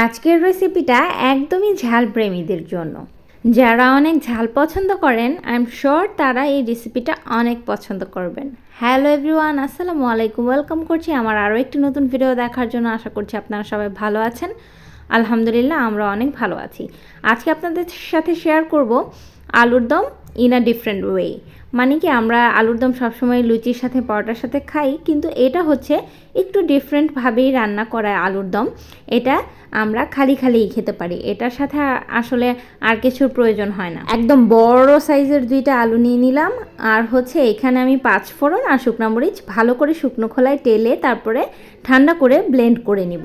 আজকের রেসিপিটা একদমই ঝাল প্রেমীদের জন্য। যারা অনেক ঝাল পছন্দ করেন আই এম শিওর তারা এই রেসিপিটা অনেক পছন্দ করবেন। হ্যালো এভরিওয়ান আসসালামু আলাইকুম। ওয়েলকাম করছি আমার আরও একটি নতুন ভিডিও দেখার জন্য। আশা করছি আপনারা সবাই ভালো আছেন। আলহামদুলিল্লাহ, আমরা অনেক ভালো আছি। আজকে আপনাদের সাথে শেয়ার করব আলুর দম ইন আ ডিফারেন্ট ওয়ে মানে কি আমরা আলুর দম সবসময় লুচির সাথে, পরোটার সাথে খাই, কিন্তু এটা হচ্ছে একটু ডিফারেন্টভাবেই রান্না করা আলুর দম। এটা আমরা খালি খালিই খেতে পারি। এটার সাথে আসলে আর কিছুর প্রয়োজন হয় না। একদম বড় সাইজের দুইটা আলু নিয়ে নিলাম, আর হচ্ছে এখানে আমি পাঁচ ফোড়ন আর শুকনো মরিচ ভালো করে শুকনো খোলায় টেলে তারপরে ঠান্ডা করে ব্লেন্ড করে নিব।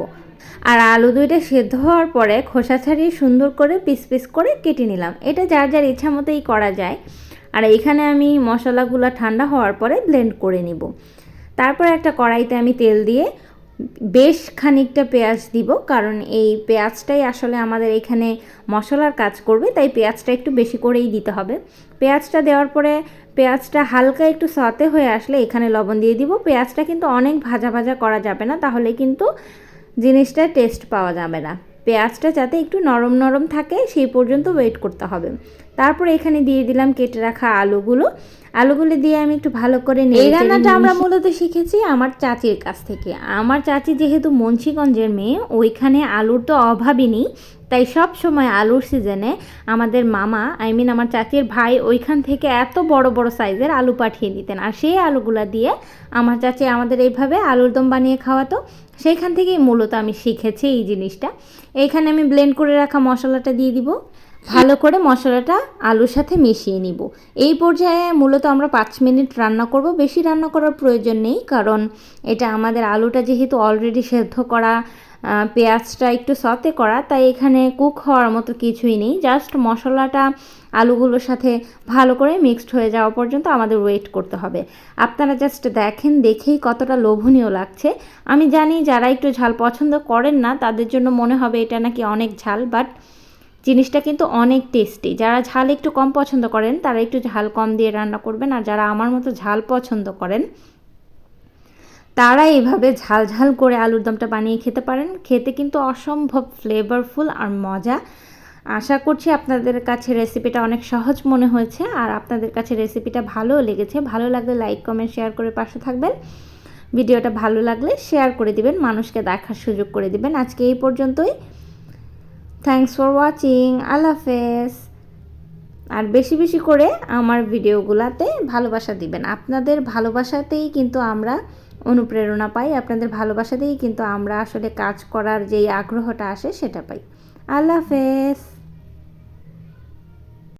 আর আলু দুইটা সেদ্ধ হওয়ার পরে খোসা ছাড়িয়ে সুন্দর করে পিস পিস করে কেটে নিলাম। এটা যার যার ইচ্ছা মতোই করা যায়। আর এখানে আমি মশলাগুলো ঠান্ডা হওয়ার পরে ব্লেন্ড করে নিব। তারপর একটা কড়াইতে আমি তেল দিয়ে বেশ খানিকটা পেঁয়াজ দিব, কারণ এই পেঁয়াজটাই আসলে আমাদের এখানে মশলার কাজ করবে, তাই পেঁয়াজটা একটু বেশি করেই দিতে হবে। পেঁয়াজটা দেওয়ার পরে পেঁয়াজটা হালকা একটু সতে হয়ে আসলে এখানে লবণ দিয়ে দিব। পেঁয়াজটা কিন্তু অনেক ভাজা ভাজা করা যাবে না, তাহলে কিন্তু জিনিসটা টেস্ট পাওয়া যাবে না। পেঁয়াজটা যাতে একটু নরম নরম থাকে, সেই পর্যন্ত ওয়েট করতে হবে। তারপর এখানে দিয়ে দিলাম কেটে রাখা আলুগুলো। আলুগুলো দিয়ে আমি একটু ভালো করে নেড়ে এই রান্নাটা আমরা মূলত শিখেছি আমার চাচির কাছ থেকে। আমার চাচি যেহেতু মুন্সীগঞ্জের মেয়ে ওইখানে আলুর তো অভাবই নেই। তাই সব সময় আলুর সিজনে আমাদের মামা আই মিন আমার চাচির ভাই ওইখান থেকে এত বড় বড় সাইজের আলু পাঠিয়ে দিতেন। আর সেই আলুগুলা দিয়ে আমার চাচি আমাদের এইভাবে আলুর দম বানিয়ে খাওয়াতো। সেইখান থেকেই মূলত আমি শিখেছি এই জিনিসটা। এইখানে আমি ব্লেন্ড করে রাখা মশলাটা দিয়ে দিব। ভালো করে মশলাটা আলুর সাথে মিশিয়ে নিব। এই পর্যায়ে মূলত আমরা পাঁচ মিনিট রান্না করব। বেশি রান্না করার প্রয়োজন নেই, কারণ এটা আমাদের আলুটা যেহেতু অলরেডি সেদ্ধ করা পেঁয়াজটা একটু সতে করা, তাই এখানে কুক হওয়ার মতো কিছুই নেই। জাস্ট মশলাটা আলুগুলোর সাথে ভালো করে মিক্সড হয়ে যাওয়া পর্যন্ত আমাদের ওয়েট করতে হবে। আপনারা জাস্ট দেখেন, দেখেই কতটা লোভনীয় লাগছে। আমি জানি যারা একটু ঝাল পছন্দ করেন না, তাদের জন্য মনে হবে এটা নাকি অনেক ঝাল বাট জিনিসটা কিন্তু অনেক টেস্টি। যারা ঝাল একটু কম পছন্দ করেন, তারা একটু ঝাল কম দিয়ে রান্না করবেন, আর যারা আমার মতো ঝাল পছন্দ করেন, তারা এইভাবে ঝাল ঝাল করে আলুর দমটা বানিয়ে খেতে পারেন। খেতে কিন্তু অসম্ভব ফ্লেভারফুল আর মজা। আশা করছি আপনাদের কাছে রেসিপিটা অনেক সহজ মনে হয়েছে, আর আপনাদের কাছে রেসিপিটা ভালোও লেগেছে। ভালো লাগলে লাইক কমেন্ট শেয়ার করে পাশে থাকবেন। ভিডিওটা ভালো লাগলে শেয়ার করে দিবেন, মানুষকে দেখার সুযোগ করে দিবেন। আজকে এই পর্যন্তই। থ্যাংকস ফর ওয়াচিং আল্লাহ হাফেজ। আর বেশি বেশি করে আমার ভিডিওগুলোতে ভালোবাসা দিবেন। আপনাদের ভালোবাসাতেই কিন্তু আমরা অনুপ্রেরণা পাই। আপনাদের ভালোবাসাতেই কিন্তু আমরা আসলে কাজ করার যেই আগ্রহটা আসে সেটা পাই। আল্লাহ হাফেজ।